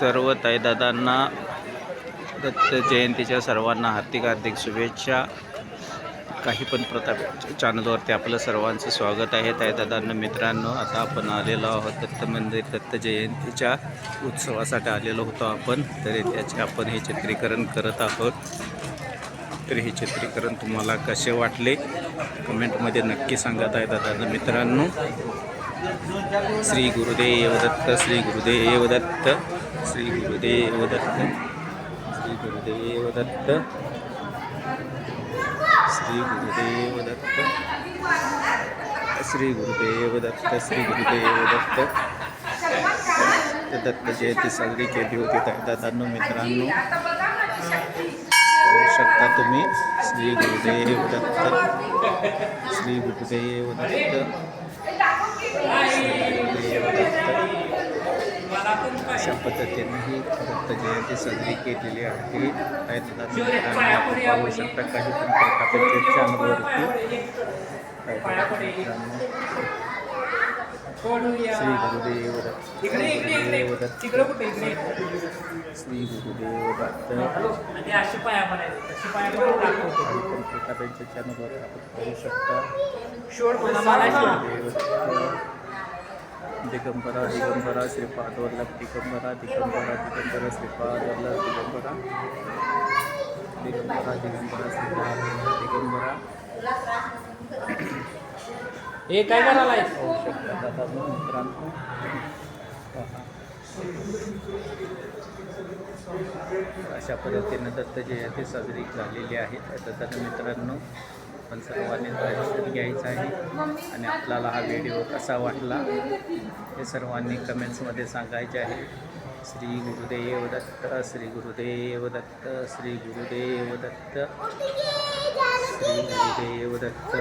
सर्व ताईदादांना दत्त जयंतीच्या सर्वांना हार्दिक हार्दिक शुभेच्छा. काही पण प्रताप चॅनलवरती आपलं सर्वांचं स्वागत आहे. ताईदादांना मित्रांनो आता आपण आलेलो आहोत दत्त मंदिर दत्त जयंतीच्या उत्सवासाठी आलेलो होतो आपण. तरी त्याचे आपण हे चित्रीकरण करत आहोत. तर हे चित्रीकरण तुम्हाला कसे वाटले? कमेंटमध्ये नक्की सांगा दादा मित्रांनो. श्री गुरुदेव दत्त श्री गुरुदेव दत्त श्री गुरुदेव दत्त श्री गुरुदेव दत्त श्री गुरुदेव दत्त श्री गुरुदेव दत्त श्री गुरुदेव दत्त. दत्त जयंती साजरी केली होती दादांनो मित्रांनो. शकता तुम्ही. श्री गुरुदेव दत्त. श्री गुरुदेव दत्त. अशा पद्धतीने ही दत्त जयंती साजरी केलेली आहे. पाहू शकता काही पण प्रकारचे चॅनलवरती. श्री गुरुदेव दत्त श्री गुरुदेव चॅनलवर आपण शकता. दिगंबरा दिगंबरा श्रीपाद वल्लभ दिगंबरा दिगंबरा दिगंबरा श्रीपाद वल्लभ दिगंबरा. दिगंबरा दिगंबरा श्रीपाद दिगंबरा. हे काय करायला पाहू शकता मित्रांनो. अशा पद्धतीनं दत्त जयंती साजरी झालेली आहे. तर दत्त मित्रांनो पण सर्वांनी दर्शन घ्यायचं आहे. आणि आपल्याला हा व्हिडिओ कसा वाटला हे सर्वांनी कमेंट्समध्ये सांगायचे आहे. श्री गुरुदेव दत्त श्री गुरुदेव दत्त श्री गुरुदेव दत्त श्री गुरुदेव दत्त.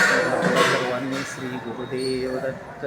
सर्वांनी श्री गुरुदेव दत्त.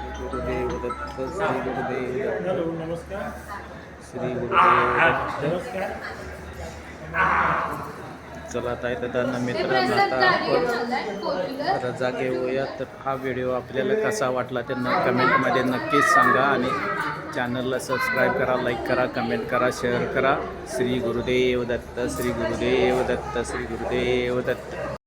गुरुदेव दत्त श्री गुरुदेव नमस्कार श्री गुरुदेव चला ताई दादांना मित्रांना आता आपण रजा घेऊया तर हा व्हिडिओ आपल्याला कसा वाटला त्यांना कमेंटमध्ये नक्कीच सांगा आणि चॅनलला सबस्क्राईब करा लाईक करा कमेंट करा शेअर करा श्री गुरुदेव दत्त श्री गुरुदेव दत्त श्री गुरुदेव दत्त